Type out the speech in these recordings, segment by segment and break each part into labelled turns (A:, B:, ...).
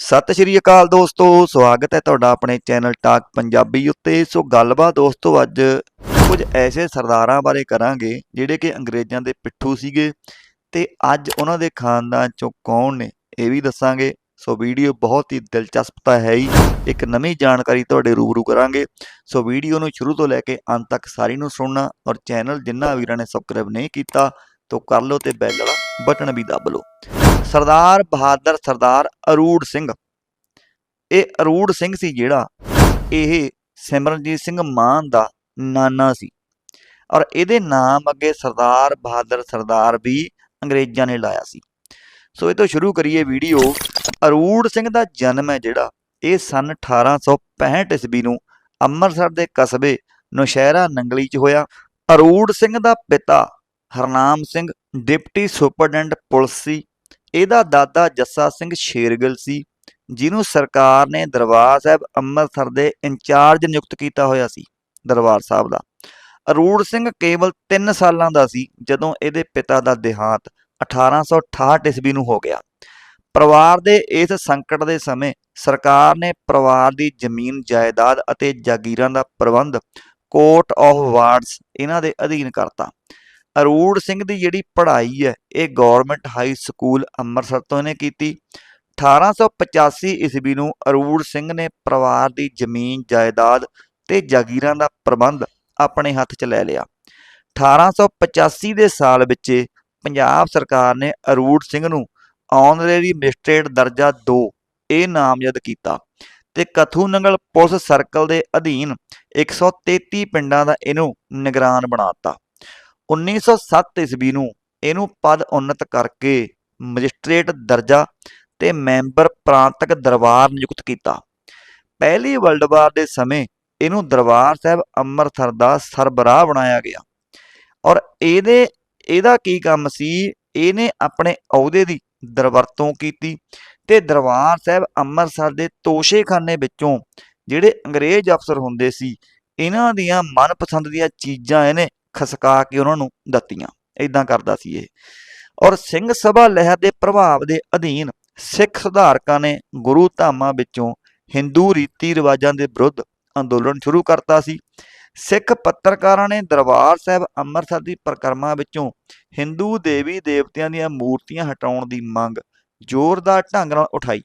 A: ਸਤਿ ਸ਼੍ਰੀ ਅਕਾਲ ਦੋਸਤੋ, ਸਵਾਗਤ ਹੈ ਤੁਹਾਡਾ ਆਪਣੇ ਚੈਨਲ ਟਾਕ ਪੰਜਾਬੀ ਉੱਤੇ। ਸੋ ਗੱਲਬਾਤ ਦੋਸਤੋ, ਅੱਜ ਕੁਝ ਐਸੇ ਸਰਦਾਰਾਂ ਬਾਰੇ ਕਰਾਂਗੇ ਜਿਹੜੇ ਕਿ ਅੰਗਰੇਜ਼ਾਂ ਦੇ ਪਿੱਠੂ ਸੀਗੇ। ਤੇ ਅੱਜ ਉਹਨਾਂ ਦੇ ਖਾਨਦਾਨ ਚੋਂ ਕੌਣ ਨੇ, ਇਹ ਵੀ ਦੱਸਾਂਗੇ। ਸੋ ਵੀਡੀਓ ਬਹੁਤ ਹੀ ਦਿਲਚਸਪ ਤਾਂ ਹੈ ਹੀ। ਇੱਕ ਨਵੀਂ ਜਾਣਕਾਰੀ ਤੁਹਾਡੇ ਰੂਬਰੂ ਕਰਾਂਗੇ। ਸੋ ਵੀਡੀਓ ਨੂੰ ਸ਼ੁਰੂ ਤੋਂ ਲੈ ਕੇ ਅੰਤ ਤੱਕ ਸਾਰੀ ਨੂੰ ਸੁਣਨਾ ਔਰ ਚੈਨਲ ਜਿੰਨਾ ਵੀਰਾਂ ਨੇ ਸਬਸਕ੍ਰਾਈਬ ਨਹੀਂ ਕੀਤਾ, ਤਾਂ ਕਰ ਲਓ ਤੇ ਬੈਲ ਵਾਲਾ ਬਟਨ ਵੀ ਦੱਬ ਲਓ। ਸਰਦਾਰ ਬਹਾਦਰ ਸਰਦਾਰ ਅਰੂੜ ਸਿੰਘ। ਇਹ ਅਰੂੜ ਸਿੰਘ ਸੀ ਜਿਹੜਾ ਇਹ ਸਿਮਰਨਜੀਤ ਸਿੰਘ ਮਾਨ ਦਾ ਨਾਨਾ ਸੀ। ਔਰ ਇਹਦੇ ਨਾਮ ਅੱਗੇ ਸਰਦਾਰ ਬਹਾਦਰ ਸਰਦਾਰ ਵੀ ਅੰਗਰੇਜ਼ਾਂ ਨੇ ਲਾਇਆ ਸੀ। ਸੋ ਇਹ ਤੋਂ ਸ਼ੁਰੂ ਕਰੀਏ ਵੀਡੀਓ। ਅਰੂੜ ਸਿੰਘ ਦਾ ਜਨਮ ਹੈ ਜਿਹੜਾ, ਇਹ ਸਨ 1865 ਈਸਵੀ ਨੂੰ ਅੰਮ੍ਰਿਤਸਰ ਦੇ ਕਸਬੇ ਨੌਸ਼ਹਿਰਾ ਨੰਗਲੀ 'ਚ ਹੋਇਆ। ਅਰੂੜ ਸਿੰਘ ਦਾ ਪਿਤਾ Harnam Singh, deputy superintendent police ਸੀ। ਇਹਦਾ ਦਾਦਾ ਜੱਸਾ ਸਿੰਘ ਸ਼ੇਰਗਿੱਲ ਸੀ, ਜਿਹਨੂੰ ਸਰਕਾਰ ਨੇ ਦਰਬਾਰ ਸਾਹਿਬ ਅੰਮ੍ਰਿਤਸਰ ਦੇ ਇੰਚਾਰਜ ਨਿਯੁਕਤ ਕੀਤਾ ਹੋਇਆ ਸੀ ਦਰਬਾਰ ਸਾਹਿਬ ਦਾ। ਅਰੂੜ ਸਿੰਘ ਕੇਵਲ 3 ਸਾਲਾਂ ਦਾ ਸੀ, ਜਦੋਂ ਇਹਦੇ ਪਿਤਾ ਦਾ ਦੇਹਾਂਤ 1868 ਈਸਵੀ ਨੂੰ ਹੋ ਗਿਆ। ਪਰਿਵਾਰ ਦੇ ਇਸ ਸੰਕਟ ਦੇ ਸਮੇਂ ਸਰਕਾਰ ਨੇ ਪਰਿਵਾਰ ਦੀ ਜ਼ਮੀਨ, ਜਾਇਦਾਦ ਅਤੇ ਜਾਗੀਰਾਂ ਦਾ ਪ੍ਰਬੰਧ ਕੋਰਟ ਆਫ ਵਾਰਡਸ ਇਹਨਾਂ ਦੇ ਅਧੀਨ ਕਰਤਾ। ਅਰੂੜ ਸਿੰਘ ਦੀ ਜਿਹੜੀ ਪੜ੍ਹਾਈ ਹੈ, ਇਹ ਗਵਰਨਮੈਂਟ ਹਾਈ ਸਕੂਲ ਅੰਮ੍ਰਿਤਸਰ ਤੋਂ ਇਹਨੇ ਕੀਤੀ। 1885 ਈਸਵੀ ਨੂੰ ਅਰੂੜ ਸਿੰਘ ਨੇ ਪਰਿਵਾਰ ਦੀ ਜ਼ਮੀਨ, ਜਾਇਦਾਦ ਤੇ ਜਾਗੀਰਾਂ ਦਾ ਪ੍ਰਬੰਧ ਆਪਣੇ ਹੱਥ 'ਚ ਲੈ ਲਿਆ। 1885 ਦੇ ਸਾਲ ਵਿੱਚ ਪੰਜਾਬ ਸਰਕਾਰ ਨੇ ਅਰੂੜ ਸਿੰਘ ਨੂੰ ਆਨਰੇਰੀ ਮੈਜਿਸਟ੍ਰੇਟ ਦਰਜਾ 2 ਇਹ ਨਾਮਜ਼ਦ ਕੀਤਾ ਤੇ ਕਥੂ ਨੰਗਲ ਪੁਲਿਸ ਸਰਕਲ ਦੇ ਅਧੀਨ 133 ਪਿੰਡਾਂ ਦਾ ਇਹਨੂੰ ਨਿਗਰਾਨ ਬਣਾਤਾ 1907 ਈਸਵੀ ਨੂੰ ਇਹਨੂੰ ਪਦ ਉન્નਤ ਕਰਕੇ ਮੈਜਿਸਟ੍ਰੇਟ ਦਰਜਾ ਤੇ ਮੈਂਬਰ ਪ੍ਰਾਂਤਕ ਦਰਬਾਰ ਨਿਯੁਕਤ ਕੀਤਾ। ਪਹਿਲੀ ਵਰਲਡ ਵਾਰ ਦੇ ਸਮੇਂ ਇਹਨੂੰ ਦਰਬਾਰ ਸਾਹਿਬ ਅੰਮ੍ਰਿਤਸਰ ਦਾ ਸਰਬਰਾਹ ਬਣਾਇਆ ਗਿਆ। ਔਰ ਇਹਦੇ, ਇਹਦਾ ਕੀ ਕੰਮ ਸੀ? ਇਹਨੇ ਆਪਣੇ ਅਹੁਦੇ ਦੀ ਦਰਵਰਤੋਂ ਕੀਤੀ ਤੇ ਦਰਬਾਰ ਸਾਹਿਬ ਅੰਮ੍ਰਿਤਸਰ ਦੇ ਤੋਸ਼ੇਖਾਨੇ ਵਿੱਚੋਂ ਜਿਹੜੇ ਅੰਗਰੇਜ਼ ਅਫਸਰ ਹੁੰਦੇ ਸੀ, ਇਹਨਾਂ ਦੀਆਂ ਮਨਪਸੰਦ ਦੀਆਂ ਚੀਜ਼ਾਂ ਇਹਨੇ ਖਸਕਾ ਕੇ ਉਹਨਾਂ ਨੂੰ ਦਿੱਤੀਆਂ ਇਦਾਂ ਕਰਦਾ ਸੀ ਇਹ। ਔਰ ਸਿੰਘ ਸਭਾ ਲਹਿਰ ਦੇ ਪ੍ਰਭਾਵ ਦੇ ਅਧੀਨ ਸਿੱਖ ਸੁਧਾਰਕਾਂ ਨੇ ਗੁਰੂ ਧਾਮਾਂ ਵਿੱਚੋਂ ਹਿੰਦੂ ਰੀਤੀ ਰਿਵਾਜਾਂ ਦੇ ਵਿਰੁੱਧ ਅੰਦੋਲਨ ਸ਼ੁਰੂ ਕਰਤਾ ਸੀ। ਸਿੱਖ ਪੱਤਰਕਾਰਾਂ ਨੇ ਦਰਬਾਰ ਸਾਹਿਬ ਅੰਮ੍ਰਿਤਸਰ ਦੀ ਪਰਿਕਰਮਾ ਵਿੱਚੋਂ ਹਿੰਦੂ ਦੇਵੀ ਦੇਵਤਿਆਂ ਦੀਆਂ ਮੂਰਤੀਆਂ ਹਟਾਉਣ ਦੀ ਮੰਗ ਜ਼ੋਰਦਾਰ ਢੰਗ ਨਾਲ ਉਠਾਈ।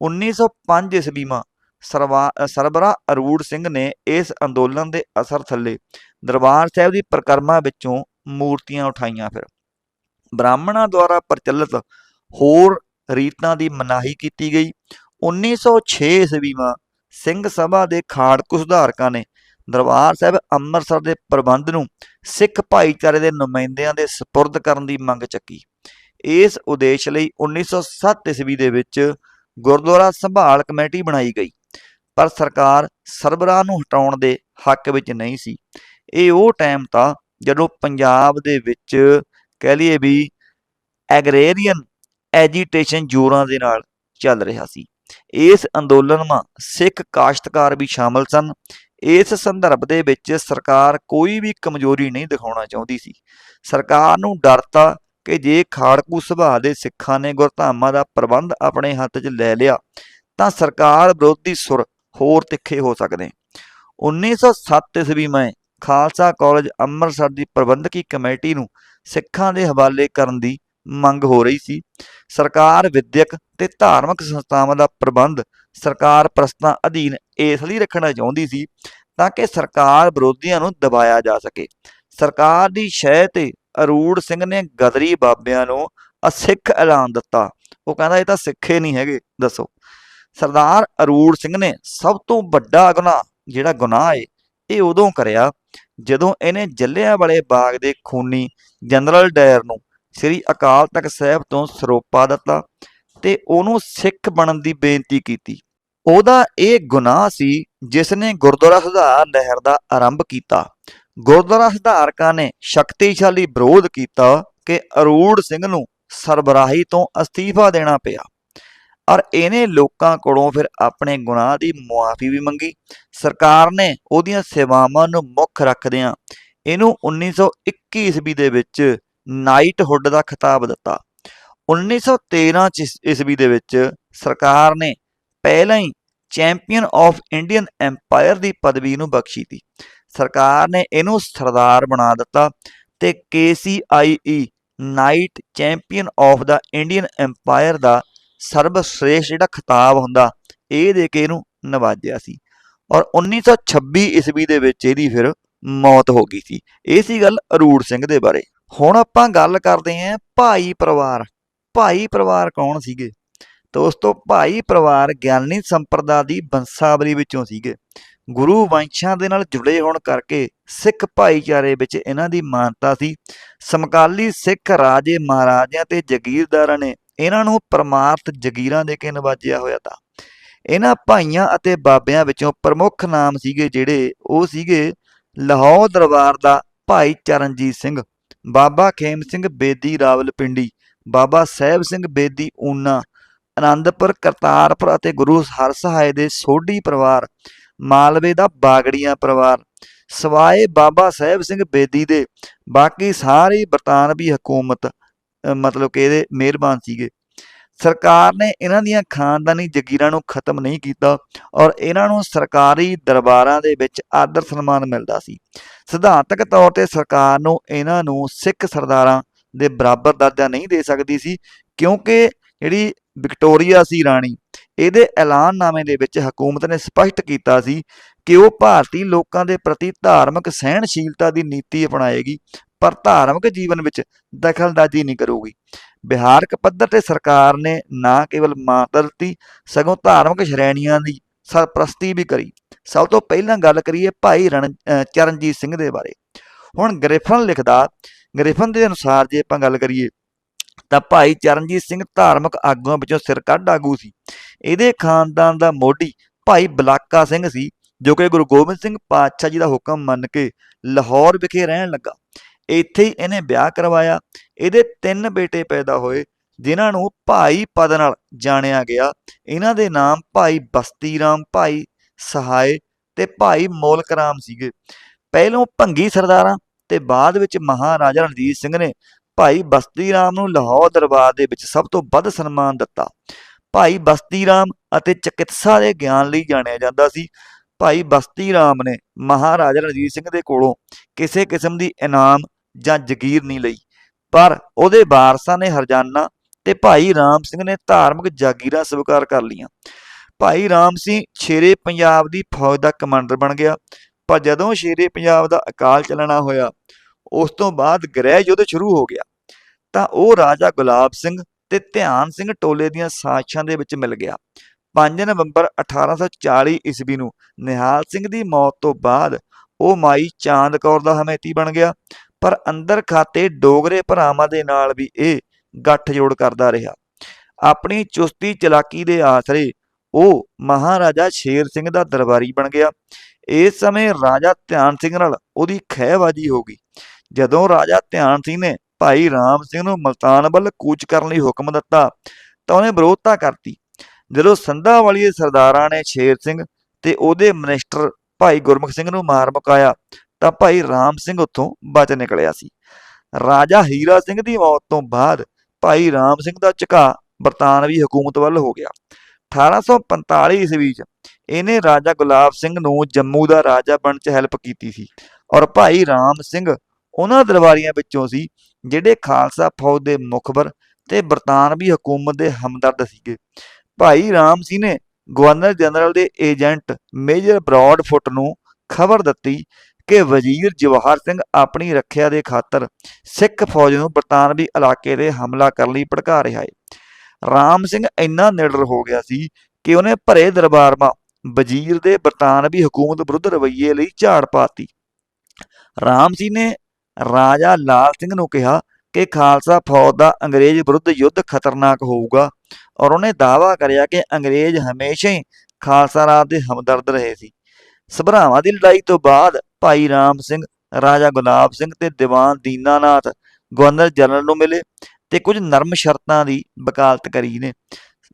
A: 1905 ਈਸਵੀ ਮਾ ਸਰਵਾ- ਸਰਬਰਾ ਅਰੂੜ ਸਿੰਘ ਨੇ ਇਸ ਅੰਦੋਲਨ ਦੇ ਅਸਰ ਥੱਲੇ ਦਰਬਾਰ ਸਾਹਿਬ ਦੀ ਪਰਿਕਰਮਾ ਵਿੱਚੋਂ ਮੂਰਤੀਆਂ ਉਠਾਈਆਂ ਫਿਰ। ਬ੍ਰਾਹਮਣਾਂ ਦੁਆਰਾ ਪ੍ਰਚਲਿਤ ਹੋਰ ਰੀਤਾਂ ਦੀ ਮਨਾਹੀ ਕੀਤੀ ਗਈ। 1906 ਈਸਵੀ ਮਾ ਸਿੰਘ ਸਭਾ ਦੇ ਖਾੜਕੂ ਸੁਧਾਰਕਾਂ ਨੇ ਦਰਬਾਰ ਸਾਹਿਬ ਅੰਮ੍ਰਿਤਸਰ ਦੇ ਪ੍ਰਬੰਧ ਨੂੰ ਸਿੱਖ ਭਾਈਚਾਰੇ ਦੇ ਨੁਮਾਇੰਦਿਆਂ ਦੇ ਸਪੁਰਦ ਕਰਨ ਦੀ ਮੰਗ ਚੱਕੀ। ਇਸ ਉਦੇਸ਼ ਲਈ 1907 ਈਸਵੀ ਦੇ ਵਿੱਚ ਗੁਰਦੁਆਰਾ ਸੰਭਾਲ ਕਮੇਟੀ ਬਣਾਈ ਗਈ। ਪਰ ਸਰਕਾਰ ਸਰਬਰਾਹ ਨੂੰ ਹਟਾਉਣ ਦੇ ਹੱਕ ਵਿੱਚ ਨਹੀਂ ਸੀ। ਇਹ ਉਹ ਟਾਈਮ ਤਾਂ ਜਦੋਂ ਪੰਜਾਬ ਦੇ ਵਿੱਚ ਕਹਿ ਲਈਏ ਵੀ ਐਗਰੇਰੀਅਨ ਐਜੀਟੇਸ਼ਨ ਜ਼ੋਰਾਂ ਦੇ ਨਾਲ ਚੱਲ ਰਿਹਾ ਸੀ। ਇਸ ਅੰਦੋਲਨ ਮਾ ਸਿੱਖ ਕਾਸ਼ਤਕਾਰ ਵੀ ਸ਼ਾਮਲ ਸਨ। ਇਸ ਸੰਦਰਭ ਦੇ ਵਿੱਚ ਸਰਕਾਰ ਕੋਈ ਵੀ ਕਮਜ਼ੋਰੀ ਨਹੀਂ ਦਿਖਾਉਣਾ ਚਾਹੁੰਦੀ ਸੀ। ਸਰਕਾਰ ਨੂੰ ਡਰ ਤਾ ਕਿ ਜੇ ਖਾੜਕੂ ਸੁਭਾਅ ਦੇ ਸਿੱਖਾਂ ਨੇ ਗੁਰਧਾਮਾਂ ਦਾ ਪ੍ਰਬੰਧ ਆਪਣੇ ਹੱਥ 'ਚ ਲੈ ਲਿਆ, ਤਾਂ ਸਰਕਾਰ ਵਿਰੋਧੀ ਸੁਰ ਹੋਰ ਤਿੱਖੇ ਹੋ ਸਕਦੇ। 1907 ਈਸਵੀ ਮੈਂ ਖਾਲਸਾ ਕਾਲਜ ਅੰਮ੍ਰਿਤਸਰ ਦੀ ਪ੍ਰਬੰਧਕੀ ਕਮੇਟੀ ਨੂੰ ਸਿੱਖਾਂ ਦੇ ਹਵਾਲੇ ਕਰਨ ਦੀ ਮੰਗ ਹੋ ਰਹੀ ਸੀ। ਸਰਕਾਰ ਵਿਦਿਅਕ ਤੇ ਧਾਰਮਿਕ ਸੰਸਥਾਵਾਂ ਦਾ ਪ੍ਰਬੰਧ ਸਰਕਾਰ ਪ੍ਰਸਤਾਂ ਅਧੀਨ ਇਸ ਲਈ ਰੱਖਣਾ ਚਾਹੁੰਦੀ ਸੀ ਤਾਂ ਕਿ ਸਰਕਾਰ ਵਿਰੋਧੀਆਂ ਨੂੰ ਦਬਾਇਆ ਜਾ ਸਕੇ। ਸਰਕਾਰ ਦੀ ਸ਼ਹਿ ਤੇ ਅਰੂੜ ਸਿੰਘ ਨੇ ਗਦਰੀ ਬਾਬਿਆਂ ਨੂੰ ਅਸਿੱਖ ਐਲਾਨ ਦਿੱਤਾ। ਉਹ ਕਹਿੰਦਾ ਇਹ ਤਾਂ ਸਿੱਖੇ ਨਹੀਂ ਹੈਗੇ, ਦੱਸੋ। ਸਰਦਾਰ ਅਰੂੜ ਸਿੰਘ ਨੇ ਸਭ ਤੋਂ ਵੱਡਾ ਗੁਨਾਹ, ਜਿਹੜਾ ਗੁਨਾਹ ਏ, ਇਹ ਉਦੋਂ ਕਰਿਆ ਜਦੋਂ ਇਹਨੇ ਜੱਲਿਆਂ ਵਾਲੇ ਬਾਗ ਦੇ ਖੂਨੀ ਜਨਰਲ ਡਾਇਰ ਨੂੰ ਸ੍ਰੀ ਅਕਾਲ ਤਖਤ ਸਾਹਿਬ ਤੋਂ ਸਰੋਪਾ ਦਿੱਤਾ ਤੇ ਉਹਨੂੰ ਸਿੱਖ ਬਣਨ ਦੀ ਬੇਨਤੀ ਕੀਤੀ। ਉਹਦਾ ਇਹ ਗੁਨਾਹ ਸੀ ਜਿਸ ਨੇ ਗੁਰਦੁਆਰਾ ਸੁਧਾਰ ਲਹਿਰ ਦਾ ਆਰੰਭ ਕੀਤਾ। ਗੁਰਦੁਆਰਾ ਸੁਧਾਰਕਾਂ ਨੇ ਸ਼ਕਤੀਸ਼ਾਲੀ ਵਿਰੋਧ ਕੀਤਾ ਕਿ ਅਰੂੜ ਸਿੰਘ ਨੂੰ ਸਰਬਰਾਹੀ ਤੋਂ ਅਸਤੀਫਾ ਦੇਣਾ ਪਿਆ। ਔਰ ਇਹਨੇ ਲੋਕਾਂ ਕੋਲੋਂ ਫਿਰ ਆਪਣੇ ਗੁਨਾਹ ਦੀ ਮੁਆਫੀ ਵੀ ਮੰਗੀ। ਸਰਕਾਰ ਨੇ ਉਹਦੀਆਂ ਸੇਵਾਵਾਂ ਨੂੰ ਮੁੱਖ ਰੱਖਦਿਆਂ ਇਹਨੂੰ 1921 ਈਸਵੀ ਦੇ ਵਿੱਚ ਨਾਈਟਹੁੱਡ ਦਾ ਖਿਤਾਬ ਦਿੱਤਾ। 1913 ਚ ਈਸਵੀ ਦੇ ਵਿੱਚ ਸਰਕਾਰ ਨੇ ਪਹਿਲਾਂ ਹੀ ਚੈਂਪੀਅਨ ਆਫ ਇੰਡੀਅਨ ਐਮਪਾਇਰ ਦੀ ਪਦਵੀ ਨੂੰ ਬਖਸ਼ੀ ਤੀ। ਸਰਕਾਰ ਨੇ ਇਹਨੂੰ ਸਰਦਾਰ ਬਣਾ ਦਿੱਤਾ ਤੇ KCIE ਨਾਈਟ ਚੈਂਪੀਅਨ ਆਫ ਦਾ ਇੰਡੀਅਨ ਐਮਪਾਇਰ ਦਾ ਸਰਬਸ਼੍ਰੇਸ਼ਟ ਜਿਹੜਾ ਖਿਤਾਬ ਹੁੰਦਾ, ਇਹ ਦੇ ਕੇ ਇਹਨੂੰ ਨਵਾਜਿਆ ਸੀ। ਔਰ 1926 ਈਸਵੀ ਦੇ ਵਿੱਚ ਇਹਦੀ ਫਿਰ ਮੌਤ ਹੋ ਗਈ ਸੀ। ਇਹ ਸੀ ਗੱਲ ਅਰੂੜ ਸਿੰਘ ਦੇ ਬਾਰੇ। ਹੁਣ ਆਪਾਂ ਗੱਲ ਕਰਦੇ ਹਾਂ ਭਾਈ ਪਰਿਵਾਰ। ਭਾਈ ਪਰਿਵਾਰ ਕੌਣ ਸੀਗੇ? ਦੋਸਤੋ, ਭਾਈ ਪਰਿਵਾਰ ਗਿਆਨੀ ਸੰਪਰਦਾ ਦੀ ਬੰਸਾਵਲੀ ਵਿੱਚੋਂ ਸੀਗੇ। ਗੁਰੂ ਵੰਸ਼ਾਂ ਦੇ ਨਾਲ ਜੁੜੇ ਹੋਣ ਕਰਕੇ ਸਿੱਖ ਭਾਈਚਾਰੇ ਵਿੱਚ ਇਹਨਾਂ ਦੀ ਮਾਨਤਾ ਸੀ। ਸਮਕਾਲੀ ਸਿੱਖ ਰਾਜੇ ਮਹਾਰਾਜਿਆਂ ਤੇ ਜਗੀਰਦਾਰਾਂ ਨੇ ਇਹਨਾਂ ਨੂੰ ਪਰਮਾਰਥ ਜਗੀਰਾਂ ਦੇ ਕੇ ਨਵਾਜਿਆ ਹੋਇਆ ਤਾਂ। ਇਹਨਾਂ ਭਾਈਆਂ ਅਤੇ ਬਾਬਿਆਂ ਵਿੱਚੋਂ ਪ੍ਰਮੁੱਖ ਨਾਮ ਸੀਗੇ ਜਿਹੜੇ, ਉਹ ਸੀਗੇ ਲਾਹੌਰ ਦਰਬਾਰ ਦਾ ਭਾਈ ਚਰਨਜੀਤ ਸਿੰਘ, ਬਾਬਾ ਖੇਮ ਸਿੰਘ ਬੇਦੀ ਰਾਵਲਪਿੰਡੀ, ਬਾਬਾ ਸਾਹਿਬ ਸਿੰਘ ਬੇਦੀ ਊਨਾ ਆਨੰਦਪੁਰ ਕਰਤਾਰਪੁਰ ਅਤੇ ਗੁਰੂ ਹਰਸਹਾਏ ਦੇ ਸੋਢੀ ਪਰਿਵਾਰ, ਮਾਲਵੇ ਦਾ ਬਾਗੜੀਆਂ ਪਰਿਵਾਰ, ਸਵਾਏ ਬਾਬਾ ਸਾਹਿਬ ਸਿੰਘ ਬੇਦੀ ਦੇ, ਬਾਕੀ ਸਾਰੀ ਬਰਤਾਨਵੀ ਹਕੂਮਤ ਮਤਲਬ ਕਿ ਇਹਦੇ ਮਿਹਰਬਾਨ ਸੀਗੇ। ਸਰਕਾਰ ਨੇ ਇਹਨਾਂ ਦੀਆਂ ਖਾਨਦਾਨੀ ਜਗੀਰਾਂ ਨੂੰ ਖਤਮ ਨਹੀਂ ਕੀਤਾ ਔਰ ਇਹਨਾਂ ਨੂੰ ਸਰਕਾਰੀ ਦਰਬਾਰਾਂ ਦੇ ਵਿੱਚ ਆਦਰ ਸਨਮਾਨ ਮਿਲਦਾ ਸੀ। ਸਿਧਾਂਤਕ ਤੌਰ ਤੇ ਸਰਕਾਰ ਨੂੰ ਇਹਨਾਂ ਨੂੰ ਸਿੱਖ ਸਰਦਾਰਾਂ ਦੇ ਬਰਾਬਰ ਦਰਜਾ ਨਹੀਂ ਦੇ ਸਕਦੀ ਸੀ ਕਿਉਂਕਿ ਜਿਹੜੀ ਵਿਕਟੋਰੀਆ ਸੀ ਰਾਣੀ, ਇਹਦੇ ਐਲਾਨਨਾਮੇ ਦੇ ਵਿੱਚ ਹਕੂਮਤ ਨੇ ਸਪਸ਼ਟ ਕੀਤਾ ਸੀ ਕਿ ਉਹ ਭਾਰਤੀ ਲੋਕਾਂ ਦੇ ਪ੍ਰਤੀ ਧਾਰਮਿਕ ਸਹਿਣਸ਼ੀਲਤਾ ਦੀ ਨੀਤੀ ਅਪਣਾਏਗੀ ਪਰ ਧਾਰਮਿਕ ਜੀਵਨ ਵਿੱਚ ਦਖਲਅੰਦਾਜ਼ੀ ਨਹੀਂ ਕਰੂਗੀ। ਬਿਹਾਰਕ ਪੱਧਰ ਤੇ ਸਰਕਾਰ ਨੇ ਨਾ ਕੇਵਲ ਮਾਨਤਾ ਦਿੱਤੀ ਸਗੋਂ ਧਾਰਮਿਕ ਸ਼੍ਰੇਣੀਆਂ ਦੀ ਸਰਪ੍ਰਸਤੀ ਵੀ ਕਰੀ। ਸਭ ਤੋਂ ਪਹਿਲਾਂ ਗੱਲ ਕਰੀਏ ਭਾਈ ਰਣ ਚਰਨਜੀਤ ਸਿੰਘ ਦੇ ਬਾਰੇ। ਹੁਣ ਗ੍ਰਿਫਨ ਲਿਖਦਾ, ਗ੍ਰਿਫਨ ਦੇ ਅਨੁਸਾਰ ਜੇ ਆਪਾਂ ਗੱਲ ਕਰੀਏ, ਤਾਂ ਭਾਈ ਚਰਨਜੀਤ ਸਿੰਘ ਧਾਰਮਿਕ ਆਗੂਆਂ ਵਿੱਚੋਂ ਸਿਰ ਕੱਢ ਆਗੂ ਸੀ। ਇਹਦੇ ਖਾਨਦਾਨ ਦਾ ਮੋਢੀ ਭਾਈ ਬਲਾਕਾ ਸਿੰਘ ਸੀ, ਜੋ ਕਿ ਗੁਰੂ ਗੋਬਿੰਦ ਸਿੰਘ ਪਾਤਸ਼ਾਹ ਜੀ ਦਾ ਹੁਕਮ ਮੰਨ ਕੇ ਲਾਹੌਰ ਵਿਖੇ ਰਹਿਣ ਲੱਗਾ। ਇੱਥੇ ਹੀ ਇਹਨੇ ਵਿਆਹ ਕਰਵਾਇਆ। ਇਹਦੇ ਤਿੰਨ ਬੇਟੇ ਪੈਦਾ ਹੋਏ, ਜਿਨ੍ਹਾਂ ਨੂੰ ਭਾਈ ਪਦ ਨਾਲ ਜਾਣਿਆ ਗਿਆ। ਇਹਨਾਂ ਦੇ ਨਾਮ ਭਾਈ ਬਸਤੀ ਰਾਮ ਭਾਈ ਸਹਾਏ ਤੇ ਭਾਈ ਮੋਲਕ ਰਾਮ ਸੀਗੇ। ਪਹਿਲੋਂ ਭੰਗੀ ਸਰਦਾਰਾਂ ਤੇ ਬਾਅਦ ਵਿੱਚ ਮਹਾਰਾਜਾ ਰਣਜੀਤ ਸਿੰਘ ਨੇ ਭਾਈ ਬਸਤੀ ਰਾਮ ਨੂੰ ਲਾਹੌਰ ਦਰਬਾਰ ਦੇ ਵਿੱਚ ਸਭ ਤੋਂ ਵੱਧ ਸਨਮਾਨ ਦਿੱਤਾ। ਭਾਈ ਬਸਤੀ ਰਾਮ ਅਤੇ ਚਿਕਿਤਸਾ ਦੇ ਗਿਆਨ ਲਈ ਜਾਣਿਆ ਜਾਂਦਾ ਸੀ। ਭਾਈ ਬਸਤੀ ਰਾਮ ਨੇ ਮਹਾਰਾਜਾ ਰਣਜੀਤ ਸਿੰਘ ਦੇ ਕੋਲੋਂ ਕਿਸੇ ਕਿਸਮ ਦੀ ਇਨਾਮ ਜਾਂ ਜ਼ਗੀਰ ਨਹੀਂ ਲਈ। ਪਰ ਉਹਦੇ ਵਾਰਸਾਂ ਨੇ ਹਰਜਾਨਾ ਤੇ ਭਾਈ ਰਾਮ ਸਿੰਘ ਨੇ ਧਾਰਮਿਕ ਜਾਗੀਰਾਂ ਸਵੀਕਾਰ ਕਰ ਲਈਆਂ। ਭਾਈ ਰਾਮ ਸਿੰਘ ਸ਼ੇਰੇ ਪੰਜਾਬ ਦੀ ਫੌਜ ਦਾ ਕਮਾਂਡਰ ਬਣ ਗਿਆ। ਪਰ ਜਦੋਂ ਸ਼ੇਰੇ ਪੰਜਾਬ ਦਾ ਅਕਾਲ ਚੱਲਣਾ ਹੋਇਆ, ਉਸ ਤੋਂ ਬਾਅਦ ਗ੍ਰਹਿ ਯੁੱਧ ਸ਼ੁਰੂ ਹੋ ਗਿਆ। ਤਾਂ ਉਹ ਰਾਜਾ ਗੁਲਾਬ ਸਿੰਘ ਤੇ ਧਿਆਨ ਸਿੰਘ ਟੋਲੇ ਦੀਆਂ ਸਾਜ਼ਿਸ਼ਾਂ ਦੇ ਵਿੱਚ ਮਿਲ ਗਿਆ। 5 ਨਵੰਬਰ 1840 ਈਸਵੀ ਨੂੰ ਨਿਹਾਲ ਸਿੰਘ ਦੀ ਮੌਤ ਤੋਂ ਬਾਅਦ ਉਹ ਮਾਈ ਚਾਂਦ ਕੌਰ ਦਾ ਹਮੈਤੀ ਬਣ ਗਿਆ। ਪਰ ਅੰਦਰ ਖਾਤੇ ਡੋਗਰੇ ਭਰਾਵਾਂ ਦੇ ਨਾਲ ਵੀ ਇਹ ਗੱਠਜੋੜ ਕਰਦਾ ਰਿਹਾ। ਆਪਣੀ ਚੁਸਤੀ ਚਲਾਕੀ ਦੇ ਆਸਰੇ ਉਹ ਮਹਾਰਾਜਾ ਸ਼ੇਰ ਸਿੰਘ ਦਾ ਦਰਬਾਰੀ ਬਣ ਗਿਆ। ਇਸ ਸਮੇਂ ਰਾਜਾ ਧਿਆਨ ਸਿੰਘ ਨਾਲ ਉਹਦੀ ਖਹਿਬਾਜ਼ੀ ਹੋ ਗਈ। ਜਦੋਂ ਰਾਜਾ ਧਿਆਨ ਸਿੰਘ ਨੇ ਭਾਈ ਰਾਮ ਸਿੰਘ ਨੂੰ ਮਲਤਾਨ ਵੱਲ ਕੂਚ ਕਰਨ ਲਈ ਹੁਕਮ ਦਿੱਤਾ ਤਾਂ ਉਹਨੇ ਵਿਰੋਧਤਾ ਕਰਤੀ। ਜਦੋਂ ਸੰਧਾ ਵਾਲੀ ਸਰਦਾਰਾਂ ਨੇ ਸ਼ੇਰ ਸਿੰਘ ਤੇ ਉਹਦੇ ਮਿਨਿਸਟਰ ਭਾਈ ਗੁਰਮੁਖ ਸਿੰਘ ਨੂੰ ਮਾਰ ਮੁਕਾਇਆ ਤਾਂ ਭਾਈ ਰਾਮ ਸਿੰਘ ਉੱਥੋਂ ਬਚ ਨਿਕਲਿਆ ਸੀ। ਰਾਜਾ ਹੀਰਾ ਸਿੰਘ ਦੀ ਮੌਤ ਤੋਂ ਬਾਅਦ ਭਾਈ ਰਾਮ ਸਿੰਘ ਦਾ ਝੁਕਾਅ ਬਰਤਾਨਵੀ ਹਕੂਮਤ ਵੱਲ ਹੋ ਗਿਆ। 1845 ਈਸਵੀ 'ਚ ਇਹਨੇ ਰਾਜਾ ਗੁਲਾਬ ਸਿੰਘ ਨੂੰ ਜੰਮੂ ਦਾ ਰਾਜਾ ਬਣਨ 'ਚ ਹੈਲਪ ਕੀਤੀ ਸੀ ਔਰ ਭਾਈ ਰਾਮ ਸਿੰਘ ਉਹਨਾਂ ਦਰਬਾਰੀਆਂ ਵਿੱਚੋਂ ਸੀ ਜਿਹੜੇ ਖਾਲਸਾ ਫੌਜ ਦੇ ਮੁਖਬਰ ਤੇ ਬਰਤਾਨਵੀ ਹਕੂਮਤ ਦੇ ਹਮਦਰਦ ਸੀਗੇ। ਭਾਈ ਰਾਮ ਸਿੰਘ ਨੇ ਗਵਰਨਰ ਜਨਰਲ ਦੇ ਏਜੰਟ ਮੇਜਰ ਬਰਾਡਫੁੱਟ ਨੂੰ ਖਬਰ ਦਿੱਤੀ ਕਿ ਵਜ਼ੀਰ ਜਵਾਹਰ ਸਿੰਘ ਆਪਣੀ ਰੱਖਿਆ ਦੇ ਖਾਤਰ ਸਿੱਖ ਫੌਜ ਨੂੰ ਬਰਤਾਨਵੀ ਇਲਾਕੇ ਤੇ ਹਮਲਾ ਕਰਨ ਲਈ ਭੜਕਾ ਰਿਹਾ ਹੈ। ਰਾਮ ਸਿੰਘ ਇੰਨਾ ਨਿਡਰ ਹੋ ਗਿਆ ਸੀ ਕਿ ਉਹਨੇ ਭਰੇ ਦਰਬਾਰ ਵਜ਼ੀਰ ਦੇ ਬਰਤਾਨਵੀ ਹਕੂਮਤ ਵਿਰੁੱਧ ਰਵੱਈਏ ਲਈ ਝਾੜ ਪਾਤੀ। ਰਾਮ ਸਿੰਘ ਨੇ ਰਾਜਾ ਲਾਲ ਸਿੰਘ ਨੂੰ ਕਿਹਾ ਕਿ ਖਾਲਸਾ ਫੌਜ ਦਾ ਅੰਗਰੇਜ਼ ਵਿਰੁੱਧ ਯੁੱਧ ਖਤਰਨਾਕ ਹੋਊਗਾ ਔਰ ਉਹਨੇ ਦਾਅਵਾ ਕਰਿਆ ਕਿ ਅੰਗਰੇਜ਼ ਹਮੇਸ਼ਾ ਹੀ ਖਾਲਸਾ ਰਾਜ ਦੇ ਹਮਦਰਦ ਰਹੇ ਸੀ। ਸਭਰਾਵਾਂ ਦੀ ਲੜਾਈ ਤੋਂ ਬਾਅਦ ਭਾਈ ਰਾਮ ਸਿੰਘ, ਰਾਜਾ ਗੁਲਾਬ ਸਿੰਘ ਤੇ ਦੀਵਾਨ ਦੀਨਾਨਾਥ ਗਵਰਨਰ ਜਨਰਲ ਨੂੰ ਮਿਲੇ ਤੇ ਕੁਝ ਨਰਮ ਸ਼ਰਤਾਂ ਦੀ ਵਕਾਲਤ ਕਰੀ ਨੇ।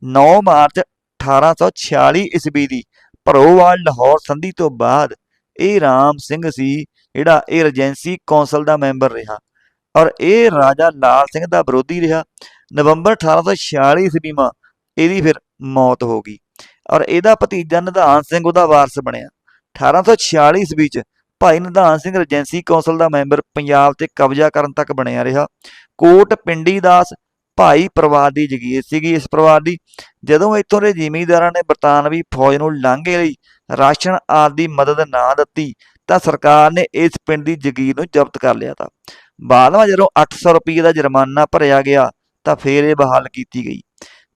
A: 9 ਮਾਰਚ 1846 ਈਸਵੀ ਦੀ ਭਰੋਵਾਲ, ਲਾਹੌਰ ਸੰਧੀ ਤੋਂ ਬਾਅਦ ਇਹ ਰਾਮ ਸਿੰਘ ਸੀ ਜਿਹੜਾ ਇਹ ਰਜੈਂਸੀ ਕੌਂਸਲ ਦਾ ਮੈਂਬਰ ਰਿਹਾ ਔਰ ਇਹ ਰਾਜਾ ਲਾਲ ਸਿੰਘ ਦਾ ਵਿਰੋਧੀ ਰਿਹਾ। ਨਵੰਬਰ 1846 ਈਸਵੀ ਮਾ ਇਹਦੀ ਫਿਰ ਮੌਤ ਹੋ ਗਈ ਔਰ ਇਹਦਾ ਭਤੀਜਾ ਨਿਧਾਨ ਸਿੰਘ ਉਹਦਾ ਵਾਰਸ ਬਣਿਆ। 1846 ਈਸਵੀ ਵਿੱਚ ਭਾਈ ਨਿਧਾਨ ਸਿੰਘ ਰਜੈਂਸੀ ਕੌਂਸਲ ਦਾ ਮੈਂਬਰ ਪੰਜਾਬ ਤੇ ਕਬਜ਼ਾ ਕਰਨ ਤੱਕ ਬਣਿਆ ਰਿਹਾ। ਕੋਟ ਪਿੰਡੀ ਦਾਸ ਭਾਈ ਪਰਿਵਾਰ ਦੀ ਜਗੀਰ ਸੀਗੀ ਇਸ ਪਰਿਵਾਰ ਦੀ। ਜਦੋਂ ਇੱਥੋਂ ਦੇ ਜ਼ਿਮੀਂਦਾਰਾਂ ਨੇ ਬਰਤਾਨਵੀ ਫੌਜ ਨੂੰ ਲਾਂਘੇ ਲਈ ਰਾਸ਼ਨ ਆਦਿ ਦੀ ਮਦਦ ਨਾ ਦਿੱਤੀ, ਤਾਂ ਸਰਕਾਰ ਨੇ ਇਸ ਪਿੰਡ ਦੀ ਜਗੀਰ ਨੂੰ ਜ਼ਬਤ ਕਰ ਲਿਆ ਤਾ। ਬਾਅਦ ਵਿੱਚ ਜਦੋਂ 800 ਰੁਪਏ ਦਾ ਜੁਰਮਾਨਾ ਭਰਿਆ ਗਿਆ, ਤਾਂ ਫੇਰ ਇਹ ਬਹਾਲ ਕੀਤੀ ਗਈ।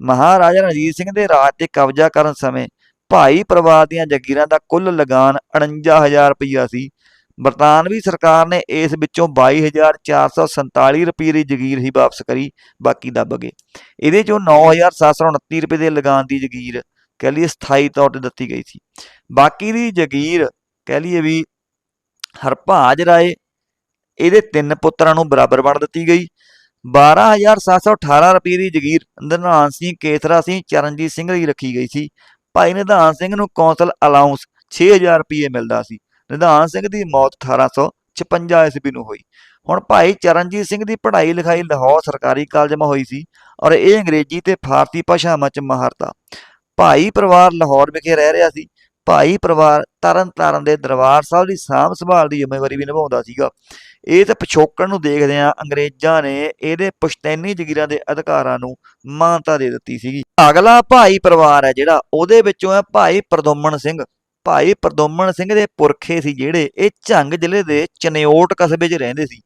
A: ਮਹਾਰਾਜਾ ਰਣਜੀਤ ਸਿੰਘ ਦੇ ਰਾਜ ਤੇ ਕਬਜ਼ਾ ਕਰਨ ਸਮੇਂ ਭਾਈ ਪਰਿਵਾਰ ਦੀਆਂ ਜਗੀਰਾਂ ਦਾ ਕੁੱਲ ਲਗਾਨ 49000 ਰੁਪਈਆ ਸੀ। ਬਰਤਾਨਵੀ ਸਰਕਾਰ ਨੇ ਇਸ ਵਿੱਚੋਂ 22447 ਰੁਪਏ ਦੀ ਜਗੀਰ ਹੀ ਵਾਪਸ ਕਰੀ, ਬਾਕੀ ਦੱਬ ਗਏ। ਇਹਦੇ ਚੋਂ 9729 ਰੁਪਏ ਦੇ ਲਗਾਨ ਦੀ ਜਗੀਰ ਕਹਿ ਲਈਏ ਸਥਾਈ ਤੌਰ ਤੇ ਦਿੱਤੀ ਗਈ ਸੀ। ਬਾਕੀ ਦੀ ਜਗੀਰ ਕਹਿ ਲਈਏ ਵੀ ਹਰਭਾਜ ਰਾਏ, ਇਹਦੇ ਤਿੰਨ ਪੁੱਤਰਾਂ ਨੂੰ ਬਰਾਬਰ ਵੰਡ ਦਿੱਤੀ ਗਈ। 12718 ਰੁਪਏ ਦੀ ਜਗੀਰ ਨਿਧਾਨ ਸਿੰਘ, ਕੇਸਰਾ ਸਿੰਘ, ਚਰਨਜੀਤ ਸਿੰਘ ਲਈ ਰੱਖੀ ਗਈ ਸੀ। ਭਾਈ ਨਿਧਾਨ ਸਿੰਘ ਨੂੰ ਕੌਂਸਲ ਅਲਾਉਂਸ 6000 ਰੁਪਏ ਮਿਲਦਾ ਸੀ। ਨਿਧਾਨ ਸਿੰਘ ਦੀ ਮੌਤ 1856 ਈਸਵੀ ਨੂੰ ਹੋਈ। ਹੁਣ ਭਾਈ ਚਰਨਜੀਤ ਸਿੰਘ ਦੀ ਪੜ੍ਹਾਈ ਲਿਖਾਈ ਲਾਹੌਰ ਸਰਕਾਰੀ ਕਾਲਜ ਮਾ ਹੋਈ ਸੀ ਔਰ ਇਹ ਅੰਗਰੇਜ਼ੀ ਤੇ ਫਾਰਸੀ ਭਾਸ਼ਾਵਾਂ 'ਚ ਮਾਹਰ ਭਾਈ ਪਰਿਵਾਰ ਲਾਹੌਰ ਵਿਖੇ ਰਹਿ ਰਿਹਾ ਸੀ। ਭਾਈ ਪਰਿਵਾਰ ਤਰਨ ਤਾਰਨ ਦੇ ਦਰਬਾਰ ਸਾਹਿਬ ਦੀ ਸਾਂਭ ਸੰਭਾਲ ਦੀ ਜ਼ਿੰਮੇਵਾਰੀ ਵੀ ਨਿਭਾਉਂਦਾ ਸੀਗਾ। ਇਹ ਤੇ ਪਿਛੋਕੜ ਨੂੰ ਦੇਖਦੇ ਆ ਅੰਗਰੇਜ਼ਾਂ ਨੇ ਇਹਦੇ ਪੁਸ਼ਤੈਨੀ ਜਗੀਰਾਂ ਦੇ ਅਧਿਕਾਰਾਂ ਨੂੰ ਮਾਨਤਾ ਦੇ ਦਿੱਤੀ ਸੀਗੀ। ਅਗਲਾ ਭਾਈ ਪਰਿਵਾਰ ਹੈ ਜਿਹੜਾ, ਉਹਦੇ ਵਿੱਚੋਂ ਹੈ ਭਾਈ ਪ੍ਰਦੋਮਨ ਸਿੰਘ। ਭਾਈ ਪ੍ਰਦੋਮਨ ਸਿੰਘ ਦੇ ਪੁਰਖੇ ਸੀ ਜਿਹੜੇ, ਇਹ ਝੰਗ ਜ਼ਿਲ੍ਹੇ ਦੇ ਚਨਿਓਟ ਕਸਬੇ 'ਚ ਰਹਿੰਦੇ ਸੀ।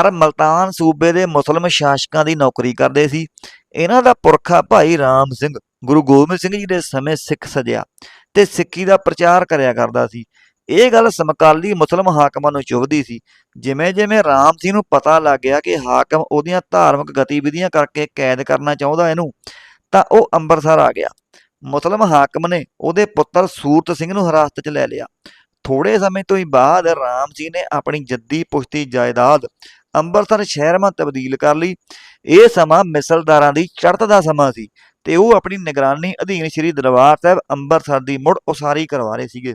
A: ਅਰ ਮਲਤਾਨ ਸੂਬੇ ਦੇ ਮੁਸਲਮ ਸ਼ਾਸਕਾਂ ਦੀ ਨੌਕਰੀ ਕਰਦੇ ਸੀ। ਇਹਨਾਂ ਦਾ ਪੁਰਖਾ ਭਾਈ ਰਾਮ ਸਿੰਘ, ਗੁਰੂ ਗੋਬਿੰਦ ਸਿੰਘ ਜੀ ਦੇ ਸਮੇਂ ਸਿੱਖ ਸਜਿਆ। ਤੇ ਸਿੱਖੀ ਦਾ ਪ੍ਰਚਾਰ ਕਰਿਆ ਕਰਦਾ ਸੀ। ਇਹ ਗੱਲ ਸਮਕਾਲੀ ਮੁਸਲਮ ਹਾਕਮਾਂ ਨੂੰ ਚੁਭਦੀ ਸੀ। ਜਿਵੇਂ ਜਿਵੇਂ ਰਾਮ ਸਿੰਘ ਨੂੰ ਪਤਾ ਲੱਗ ਗਿਆ ਕਿ ਹਾਕਮ ਉਹਦੀਆਂ ਧਾਰਮਿਕ ਗਤੀਵਿਧੀਆਂ ਕਰਕੇ ਕੈਦ ਕਰਨਾ ਚਾਹੁੰਦਾ ਇਹਨੂੰ, ਤਾਂ ਉਹ ਅੰਮ੍ਰਿਤਸਰ ਆ ਗਿਆ। ਮੁਸਲਮ ਹਾਕਮ ਨੇ ਉਹਦੇ ਪੁੱਤਰ ਸੂਰਤ ਸਿੰਘ ਨੂੰ ਹਿਰਾਸਤ 'ਚ ਲੈ ਲਿਆ। ਥੋੜੇ ਸਮੇਂ ਤੋਂ ਹੀ ਬਾਅਦ ਰਾਮ ਸਿੰਘ ਨੇ ਆਪਣੀ ਜੱਦੀ ਪੁਸ਼ਤੀ ਜਾਇਦਾਦ ਅੰਮ੍ਰਿਤਸਰ ਸ਼ਹਿਰ ਮਾ ਤਬਦੀਲ ਕਰ ਲਈ। ਇਹ ਸਮਾਂ ਮਿਸਲਦਾਰਾਂ ਦੀ ਚੜ੍ਹਤ ਦਾ ਸਮਾਂ ਸੀ। ਤੇ ਉਹ ਆਪਣੀ ਨਿਗਰਾਨੀ ਅਧੀਨ ਸ੍ਰੀ ਦਰਬਾਰ ਸਾਹਿਬ ਅੰਮ੍ਰਿਤਸਰ ਦੀ ਮੁੜ ਉਸਾਰੀ ਕਰਵਾ ਰਹੇ ਸੀਗੇ।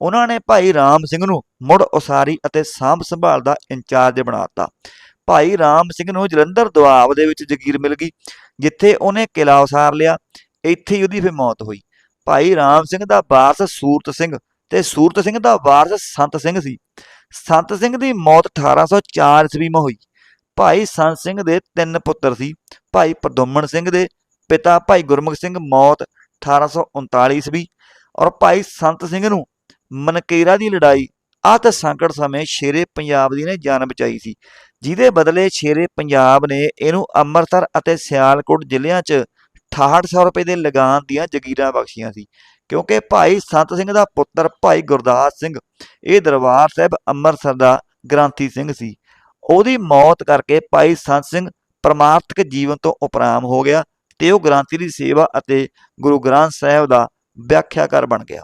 A: ਉਹਨਾਂ ਨੇ ਭਾਈ ਰਾਮ ਸਿੰਘ ਨੂੰ ਮੁੜ ਉਸਾਰੀ ਅਤੇ ਸਾਂਭ ਸੰਭਾਲ ਦਾ ਇੰਚਾਰਜ ਬਣਾਤਾ ਭਾਈ ਰਾਮ ਸਿੰਘ ਨੂੰ ਜਲੰਧਰ ਦੁਆਬ ਦੇ ਵਿੱਚ ਜਗੀਰ ਮਿਲ ਗਈ, ਜਿੱਥੇ ਉਹਨੇ ਕਿਲਾ ਉਸਾਰ ਲਿਆ। ਇੱਥੇ ਹੀ ਉਹਦੀ ਫਿਰ ਮੌਤ ਹੋਈ। ਭਾਈ ਰਾਮ ਸਿੰਘ ਦਾ ਵਾਰਸ ਸੂਰਤ ਸਿੰਘ ਤੇ ਸੂਰਤ ਸਿੰਘ ਦਾ ਵਾਰਸ ਸੰਤ ਸਿੰਘ ਸੀ। ਸੰਤ ਸਿੰਘ ਦੀ ਮੌਤ 1804 ਈਸਵੀ ਮਾ ਹੋਈ। ਭਾਈ ਸੰਤ ਸਿੰਘ ਦੇ ਤਿੰਨ ਪੁੱਤਰ ਸੀ। ਭਾਈ ਪ੍ਰਦੋਮਨ ਸਿੰਘ ਦੇ ਪਿਤਾ ਭਾਈ ਗੁਰਮੁਖ ਸਿੰਘ ਮੌਤ 1839 ਈਸਵੀ ਔਰ ਭਾਈ ਸੰਤ ਸਿੰਘ ਨੂੰ ਮਨਕੇਰਾ ਦੀ ਲੜਾਈ ਆਤ ਸੰਕਟ ਸਮੇਂ ਸ਼ੇਰੇ ਪੰਜਾਬ ਦੀ ਨੇ ਜਾਨ ਬਚਾਈ ਸੀ, ਜਿਹਦੇ ਬਦਲੇ ਸ਼ੇਰੇ ਪੰਜਾਬ ਨੇ ਇਹਨੂੰ ਅੰਮ੍ਰਿਤਸਰ ਅਤੇ ਸਿਆਲਕੋਟ ਜ਼ਿਲ੍ਹਿਆਂ 'ਚ 6800 ਰੁਪਏ ਦੇ ਲਗਾਨ ਦੀਆਂ ਜਗੀਰਾਂ ਬਖਸ਼ੀਆਂ ਸੀ, ਕਿਉਂਕਿ ਭਾਈ ਸੰਤ ਸਿੰਘ ਦਾ ਪੁੱਤਰ ਭਾਈ ਗੁਰਦਾਸ ਸਿੰਘ, ਇਹ ਦਰਬਾਰ ਸਾਹਿਬ ਅੰਮ੍ਰਿਤਸਰ ਦਾ ਗ੍ਰੰਥੀ ਸਿੰਘ ਸੀ। ਉਹਦੀ ਮੌਤ ਕਰਕੇ ਭਾਈ ਸੰਤ ਸਿੰਘ ਪਰਮਾਰਥਕ ਜੀਵਨ ਤੋਂ ਉਪਰਾਮ ਹੋ ਗਿਆ ਤੇ ਉਹ ਗ੍ਰੰਥੀ ਦੀ ਸੇਵਾ ਅਤੇ ਗੁਰੂ ਗ੍ਰੰਥ ਸਾਹਿਬ ਦਾ ਵਿਆਖਿਆਕਾਰ ਬਣ ਗਿਆ।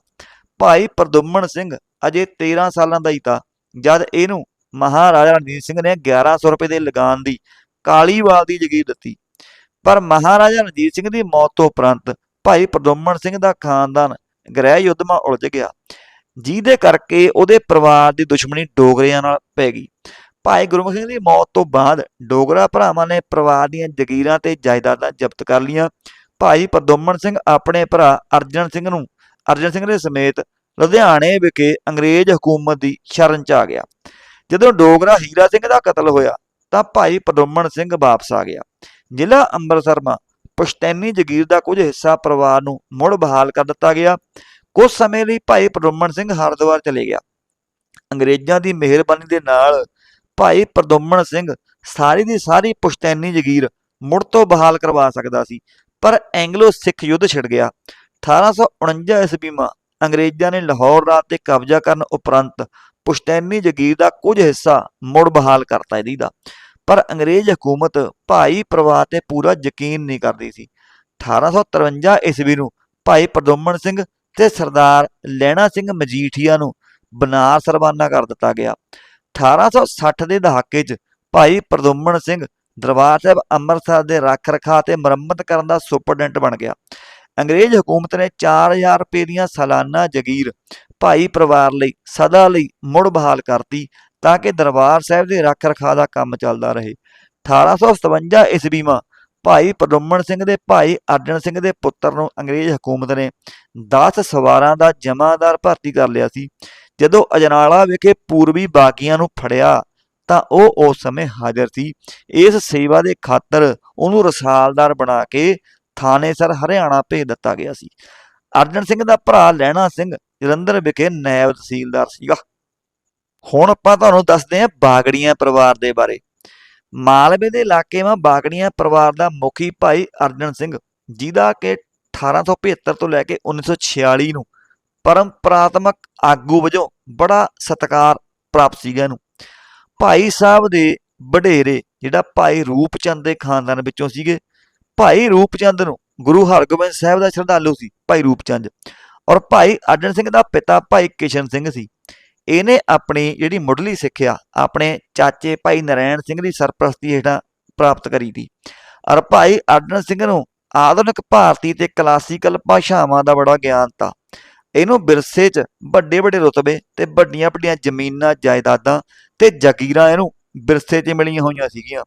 A: ਭਾਈ ਪ੍ਰਦੁਮਨ ਸਿੰਘ ਅਜੇ 13 ਸਾਲਾਂ ਦਾ ਹੀ ਤਾਂ, ਜਦ ਇਹਨੂੰ ਮਹਾਰਾਜਾ ਰਣਜੀਤ ਸਿੰਘ ਨੇ 1100 ਰੁਪਏ ਦੇ ਲਗਾਨ ਦੀ ਕਾਲੀਵਾਲ ਦੀ ਜਗੀਰ ਦਿੱਤੀ। ਪਰ ਮਹਾਰਾਜਾ ਰਣਜੀਤ ਸਿੰਘ ਦੀ ਮੌਤ ਤੋਂ ਉਪਰੰਤ ਭਾਈ ਪ੍ਰਦੁਮਨ ਸਿੰਘ ਦਾ ਖਾਨਦਾਨ ਗ੍ਰਹਿ ਯੁੱਧ ਮਾ ਉਲਝ ਗਿਆ, ਜਿਹਦੇ ਕਰਕੇ ਉਹਦੇ ਪਰਿਵਾਰ ਦੀ ਦੁਸ਼ਮਣੀ ਡੋਗਰਿਆਂ ਨਾਲ ਪੈ ਗਈ। ਭਾਈ ਗੁਰਮੁਖ ਸਿੰਘ ਦੀ ਮੌਤ ਤੋਂ ਬਾਅਦ ਡੋਗਰਾ ਭਰਾਵਾਂ ਨੇ ਪਰਿਵਾਰ ਦੀਆਂ ਜਗੀਰਾਂ ਤੇ ਜਾਇਦਾਦਾਂ ਜ਼ਬਤ ਕਰ ਲਈਆਂ। ਭਾਈ ਪ੍ਰਦੁਮਨ ਸਿੰਘ ਆਪਣੇ ਭਰਾ ਅਰਜਨ ਸਿੰਘ ਨੂੰ, ਅਰਜਨ ਸਿੰਘ ਦੇ ਸਮੇਤ ਲੁਧਿਆਣੇ ਵਿਖੇ ਅੰਗਰੇਜ਼ ਹਕੂਮਤ ਦੀ ਸ਼ਰਨ ਚ ਆ ਗਿਆ। ਜਦੋਂ ਡੋਗਰਾ ਹੀਰਾ ਸਿੰਘ ਦਾ ਕਤਲ ਹੋਇਆ, ਤਾਂ ਭਾਈ ਪ੍ਰਦੁਮਨ ਸਿੰਘ ਵਾਪਸ ਆ ਗਿਆ। ਜ਼ਿਲ੍ਹਾ ਅੰਮ੍ਰਿਤਸਰ ਮਾ ਪੁਸ਼ਤੈਨੀ ਜਗੀਰ ਦਾ ਕੁਝ ਹਿੱਸਾ ਪਰਿਵਾਰ ਨੂੰ ਮੁੜ ਬਹਾਲ ਕਰ ਦਿੱਤਾ ਗਿਆ। ਕੁਝ ਸਮੇਂ ਲਈ ਭਾਈ ਪ੍ਰਦੁਮਨ ਸਿੰਘ ਹਰਿਦੁਆਰ ਚਲੇ ਗਿਆ। ਅੰਗਰੇਜ਼ਾਂ ਦੀ ਮਿਹਰਬਾਨੀ ਦੇ ਨਾਲ ਭਾਈ ਪ੍ਰਦੁਮਨ ਸਿੰਘ ਸਾਰੀ ਦੀ ਸਾਰੀ ਪੁਸ਼ਤੈਨੀ ਜਗੀਰ ਮੁੜ ਤੋਂ ਬਹਾਲ ਕਰਵਾ ਸਕਦਾ ਸੀ, ਪਰ ਐਂਗਲੋ ਸਿੱਖ ਯੁੱਧ ਛਿੜ ਗਿਆ। 1849 ਈਸਵੀ ਮਾ ਅੰਗਰੇਜ਼ਾਂ ਨੇ ਲਾਹੌਰ ਰਾਤ ਤੇ ਕਬਜ਼ਾ ਕਰਨ ਉਪਰੰਤ ਪੁਸ਼ਤੈਨੀ ਜਗੀਰ ਦਾ ਕੁਝ ਹਿੱਸਾ ਮੁੜ ਬਹਾਲ ਕਰਤਾ ਇਹਦੀ ਦਾ। ਪਰ ਅੰਗਰੇਜ਼ ਹਕੂਮਤ ਭਾਈ ਪਰਿਵਾਰ ਤੇ ਪੂਰਾ ਯਕੀਨ ਨਹੀਂ ਕਰਦੀ ਸੀ। 1853 ਈਸਵੀ ਨੂੰ ਭਾਈ ਪ੍ਰਦੁਮਨ ਸਿੰਘ ਤੇ ਸਰਦਾਰ ਲੈਣਾ ਸਿੰਘ ਮਜੀਠੀਆ ਨੂੰ ਬਨਾਰਸ ਰਵਾਨਾ ਕਰ ਦਿੱਤਾ ਗਿਆ। 1860 ਦੇ ਦਹਾਕੇ 'ਚ ਭਾਈ ਪ੍ਰਦੁਮਨ ਸਿੰਘ ਦਰਬਾਰ ਸਾਹਿਬ ਅੰਮ੍ਰਿਤਸਰ ਦੇ ਰੱਖ ਰਖਾ ਤੇ ਮੁਰੰਮਤ ਕਰਨ ਦਾ ਸੁਪਰਡੈਂਟ ਬਣ ਗਿਆ। ਅੰਗਰੇਜ਼ ਹਕੂਮਤ ਨੇ 4000 ਰੁਪਏ ਦੀਆਂ ਸਾਲਾਨਾ ਜਗੀਰ ਭਾਈ ਪਰਿਵਾਰ ਲਈ ਸਦਾ ਲਈ ਮੁੜ ਬਹਾਲ ਕਰਤੀ ਤਾਂ ਕਿ ਦਰਬਾਰ ਸਾਹਿਬ ਦੇ ਰੱਖ ਰਖਾ ਦਾ ਕੰਮ ਚੱਲਦਾ ਰਹੇ। 1857 ਈਸਵੀ ਮਾ ਭਾਈ ਪਦਮਣ ਸਿੰਘ ਦੇ ਭਾਈ ਅਰਜਨ ਸਿੰਘ ਦੇ ਪੁੱਤਰ ਨੂੰ ਅੰਗਰੇਜ਼ ਹਕੂਮਤ ਨੇ 10 ਸਵਾਰਾਂ ਦਾ ਜਮਾਦਾਰ ਭਰਤੀ ਕਰ ਲਿਆ ਸੀ। ਜਦੋਂ ਅਜਨਾਲਾ ਵਿਖੇ ਪੂਰਬੀ ਬਾਗੀਆਂ ਨੂੰ ਫੜਿਆ, ਤਾਂ ਉਹ ਉਸ ਸਮੇਂ ਹਾਜ਼ਰ ਸੀ। ਇਸ ਸੇਵਾ ਦੇ ਖਾਤਰ ਉਹਨੂੰ ਰਸਾਲਦਾਰ ਬਣਾ ਕੇ ਥਾਣੇ ਸਰ ਹਰਿਆਣਾ ਭੇਜ ਦਿੱਤਾ ਗਿਆ ਸੀ। ਅਰਜਨ ਸਿੰਘ ਦਾ ਭਰਾ ਲਹਿਣਾ ਸਿੰਘ ਜਲੰਧਰ ਵਿਖੇ ਨਾਇਬ ਤਹਿਸੀਲਦਾਰ ਸੀਗਾ। ਹੁਣ ਆਪਾਂ ਤੁਹਾਨੂੰ ਦੱਸਦੇ ਹਾਂ ਬਾਗੜੀਆਂ ਪਰਿਵਾਰ ਦੇ ਬਾਰੇ। ਮਾਲਵੇ ਦੇ ਇਲਾਕੇ ਵਿੱਚ ਬਾਗੜੀਆਂ ਪਰਿਵਾਰ ਦਾ ਮੁਖੀ ਭਾਈ ਅਰਜਨ ਸਿੰਘ, ਜਿਹਦਾ ਕਿ 1875 ਤੋਂ ਲੈ ਕੇ 1946 ਨੂੰ ਪਰੰਪਰਾਤਮਕ ਆਗੂ ਵਜੋਂ ਬੜਾ ਸਤਿਕਾਰ ਪ੍ਰਾਪਤ ਸੀਗਾ ਇਹਨੂੰ। ਭਾਈ ਸਾਹਿਬ ਦੇ ਵਡੇਰੇ ਜਿਹੜਾ ਭਾਈ ਰੂਪਚੰਦ ਦੇ ਖਾਨਦਾਨ ਵਿੱਚੋਂ ਸੀਗੇ, ਭਾਈ ਰੂਪਚੰਦ ਨੂੰ ਗੁਰੂ ਹਰਗੋਬਿੰਦ ਸਾਹਿਬ ਦਾ ਸ਼ਰਧਾਲੂ ਸੀ ਭਾਈ ਰੂਪਚੰਦ ਔਰ ਭਾਈ ਅਰਜਨ ਸਿੰਘ ਦਾ ਪਿਤਾ ਭਾਈ ਕਿਸ਼ਨ ਸਿੰਘ ਸੀ। ਇਹਨੇ ਆਪਣੀ ਜਿਹੜੀ ਮੁੱਢਲੀ ਸਿੱਖਿਆ, ਆਪਣੇ ਚਾਚੇ ਭਾਈ ਨਰੈਣ ਸਿੰਘ ਦੀ ਸਰਪ੍ਰਸਤੀ ਹੇਠਾਂ ਪ੍ਰਾਪਤ ਕਰੀ ਸੀ ਔਰ ਭਾਈ ਅਰਜਨ ਸਿੰਘ ਨੂੰ ਆਧੁਨਿਕ ਭਾਰਤੀ ਤੇ ਕਲਾਸੀਕਲ ਭਾਸ਼ਾਵਾਂ ਦਾ ਬੜਾ ਗਿਆਨ ਤਾ। ਇਹਨੂੰ ਵਿਰਸੇ 'ਚ ਵੱਡੇ ਵੱਡੇ ਰੁਤਬੇ ਤੇ ਵੱਡੀਆਂ ਵੱਡੀਆਂ ਜ਼ਮੀਨਾਂ, ਜਾਇਦਾਦਾਂ ਤੇ ਜ਼ਗੀਰਾਂ ਇਹਨੂੰ ਵਿਰਸੇ 'ਚ ਮਿਲੀਆਂ ਹੋਈਆਂ ਸੀਗੀਆਂ।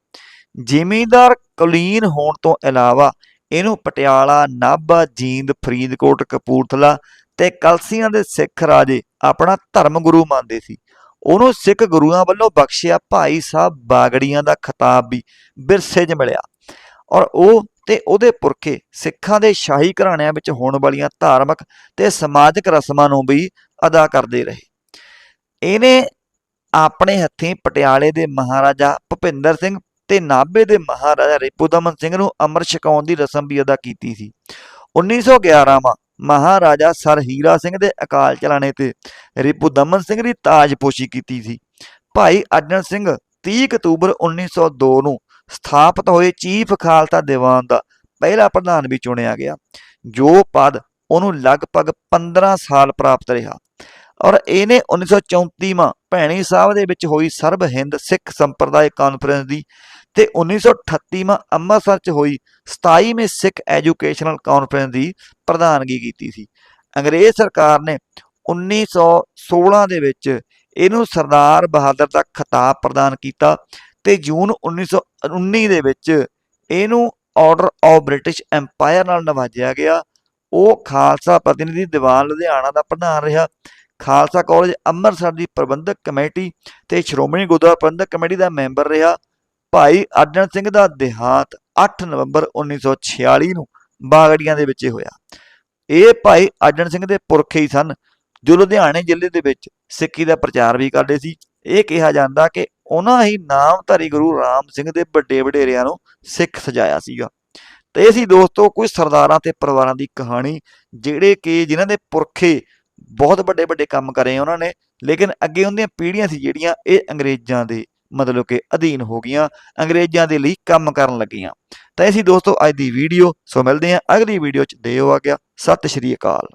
A: ਜ਼ਿਮੀਂਦਾਰ ਕੁਲੀਨ ਹੋਣ ਤੋਂ ਇਲਾਵਾ ਇਹਨੂੰ ਪਟਿਆਲਾ, ਨਾਭਾ, ਜੀਂਦ, ਫਰੀਦਕੋਟ, ਕਪੂਰਥਲਾ ਤੇ ਕਲਸੀਆਂ ਦੇ ਸਿੱਖ ਰਾਜੇ ਆਪਣਾ ਧਰਮ ਗੁਰੂ ਮੰਨਦੇ ਸੀ। ਉਹਨੂੰ ਸਿੱਖ ਗੁਰੂਆਂ ਵੱਲੋਂ ਬਖਸ਼ਿਆ ਭਾਈ ਸਾਹਿਬ ਬਾਗੜੀਆਂ ਦਾ ਖਿਤਾਬ ਵੀ ਵਿਰਸੇ 'ਚ ਮਿਲਿਆ। ਔਰ ਉਹ ਤੇ ਉਹਦੇ ਪੁਰਖੇ ਸਿੱਖਾਂ ਦੇ ਸ਼ਾਹੀ ਘਰਾਣਿਆਂ ਵਿੱਚ ਹੋਣ ਵਾਲੀਆਂ ਧਾਰਮਿਕ ਤੇ ਸਮਾਜਿਕ ਰਸਮਾਂ ਨੂੰ ਵੀ ਅਦਾ ਕਰਦੇ ਰਹੇ। ਇਹਨੇ ਆਪਣੇ ਹੱਥੀਂ ਪਟਿਆਲੇ ਦੇ ਮਹਾਰਾਜਾ ਭੁਪਿੰਦਰ ਸਿੰਘ ਤੇ ਨਾਭੇ ਦੇ ਮਹਾਰਾਜਾ ਰਿਪੂਦਮਨ ਸਿੰਘ ਨੂੰ ਅੰਮ੍ਰਿਤ ਛਕਾਉਣ ਦੀ ਰਸਮ ਵੀ ਅਦਾ ਕੀਤੀ ਸੀ। 1911 ਮਾ ਮਹਾਰਾਜਾ ਸਰ ਹੀਰਾ ਸਿੰਘ ਦੇ ਅਕਾਲ ਚਲਾਣੇ ਤੇ ਰਿਪੂਦਮਨ ਸਿੰਘ ਦੀ ਤਾਜਪੋਸ਼ੀ ਕੀਤੀ ਸੀ। ਭਾਈ ਅਰਜਨ ਸਿੰਘ 30 ਅਕਤੂਬਰ 1902 ਨੂੰ ਸਥਾਪਿਤ ਹੋਏ ਚੀਫ ਖਾਲਸਾ ਦੀਵਾਨ ਦਾ ਪਹਿਲਾ ਪ੍ਰਧਾਨ ਵੀ ਚੁਣਿਆ ਗਿਆ, ਜੋ ਪਦ ਉਹਨੂੰ ਲਗਭਗ 15 ਸਾਲ ਪ੍ਰਾਪਤ ਰਿਹਾ। ਔਰ ਇਹਨੇ 1934 ਮਾ ਭੈਣੀ ਸਾਹਿਬ ਦੇ ਵਿੱਚ ਹੋਈ ਸਰਬ ਹਿੰਦ ਸਿੱਖ ਸੰਪਰਦਾਇ ਕਾਨਫਰੰਸ ਦੀ ਤੇ 1938 ਮਾ ਅੰਮ੍ਰਿਤਸਰ 'ਚ ਹੋਈ 27ਵੀਂ ਸਿੱਖ ਐਜੂਕੇਸ਼ਨਲ ਕਾਨਫਰੰਸ ਦੀ ਪ੍ਰਧਾਨਗੀ ਕੀਤੀ ਸੀ। ਅੰਗਰੇਜ਼ ਸਰਕਾਰ ਨੇ 1916 ਦੇ ਵਿੱਚ ਇਹਨੂੰ ਸਰਦਾਰ ਬਹਾਦਰ ਦਾ ਖਿਤਾਬ ਪ੍ਰਦਾਨ ਕੀਤਾ ਤੇ ਜੂਨ 1919 ਦੇ ਵਿੱਚ ਇਹਨੂੰ ਆਰਡਰ ਆਫ ਬ੍ਰਿਟਿਸ਼ ਐਮਪਾਇਰ ਨਾਲ ਨਵਾਜਿਆ ਗਿਆ। ਉਹ ਖਾਲਸਾ ਪ੍ਰਤੀਨਿਧੀ ਦੀਵਾਨ ਲੁਧਿਆਣਾ ਦਾ ਪ੍ਰਧਾਨ ਰਿਹਾ। ਖਾਲਸਾ ਕਾਲਜ ਅੰਮ੍ਰਿਤਸਰ ਦੀ ਪ੍ਰਬੰਧਕ ਕਮੇਟੀ ਤੇ ਸ਼੍ਰੋਮਣੀ ਗੁਰਦੁਆਰਾ ਪ੍ਰਬੰਧਕ ਕਮੇਟੀ ਦਾ ਮੈਂਬਰ ਰਿਹਾ। ਭਾਈ ਅਰਜਨ ਸਿੰਘ ਦਾ ਦੇਹਾਂਤ 8 ਨਵੰਬਰ 1946 ਨੂੰ ਬਾਗੜੀਆਂ ਦੇ ਵਿੱਚ ਹੋਇਆ। ਇਹ ਭਾਈ ਅਰਜਨ ਸਿੰਘ ਦੇ ਪੁਰਖੇ ਹੀ ਸਨ। ਜੋ ਲੁਧਿਆਣੇ ਜ਼ਿਲ੍ਹੇ ਦੇ ਵਿੱਚ ਸਿੱਖੀ ਦਾ ਪ੍ਰਚਾਰ ਵੀ ਕਰਦੇ ਸੀ। ਇਹ ਕਿਹਾ ਜਾਂਦਾ ਕਿ ਉਹਨਾਂ ਹੀ ਨਾਮਧਾਰੀ ਗੁਰੂ ਰਾਮ ਸਿੰਘ ਦੇ ਵੱਡੇ ਵਡੇਰਿਆਂ ਨੂੰ ਸਿੱਖ ਸਜਾਇਆ ਸੀਗਾ। ਤੇ ਇਹ ਸੀ ਦੋਸਤੋ ਕੁਝ ਸਰਦਾਰਾਂ ਤੇ ਪਰਿਵਾਰਾਂ ਦੀ ਕਹਾਣੀ, ਜਿਹੜੇ ਕਿ ਜਿਨ੍ਹਾਂ ਦੇ ਪੁਰਖੇ ਬਹੁਤ ਵੱਡੇ ਵੱਡੇ ਕੰਮ ਕਰੇ ਉਹਨਾਂ ਨੇ, ਲੇਕਿਨ ਅੱਗੇ ਉਹਦੀਆਂ ਪੀੜ੍ਹੀਆਂ ਸੀ ਜਿਹੜੀਆਂ ਇਹ ਅੰਗਰੇਜ਼ਾਂ ਦੇ ਮਤਲਬ ਕਿ ਅਧੀਨ ਹੋ ਗਈਆਂ, ਅੰਗਰੇਜ਼ਾਂ ਦੇ ਲਈ ਕੰਮ ਕਰਨ ਲੱਗੀਆਂ। ਤਾਂ ਇਹ ਸੀ ਦੋਸਤੋ ਅੱਜ ਦੀ ਵੀਡੀਓ, ਸੋ ਮਿਲਦੇ ਹਾਂ ਅਗਲੀ ਵੀਡੀਓ ਚ। ਦੇਓ ਆ ਗਿਆ ਸਤਿ ਸ਼੍ਰੀ ਅਕਾਲ।